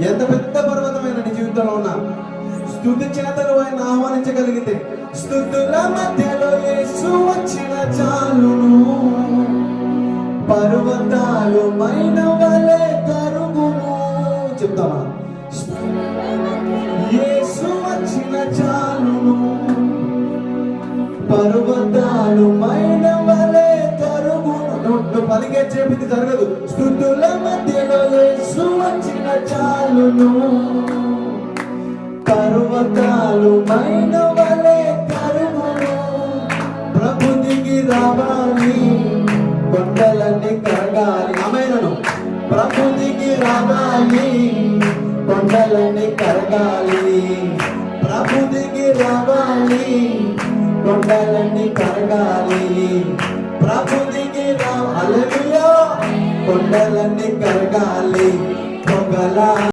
ఎంత పెద్ద పర్వతమైన నీ జీవితంలో ఉన్నా స్థుతి చేతలు ఆయన ఆహ్వానించగలిగితే స్థుతుల మధ్యలో యేసు వచ్చిన చాలును. పర్వతాలు మైన వలె కరుగును చెప్తావా యేసు వచ్చిన చాలును. పర్వతాలు మైన వలె కరుగును నువ్వు పలికే చెప్పింది జరగదు. స్థుతుల మధ్యలో చాలును పర్వతాలు మైన వలె కరువును ప్రభు దిగి రావాలి కొండలన్నీ కరగాలి. అమైనను ప్రభు దిగి రావాలి కొండలన్నీ కరగాలి. ప్రభు దిగి రావాలి కొండలన్నీ కరగాలి. ప్రభు దిగి రావాలి కొండలన్నీ కరగాలి. Karbala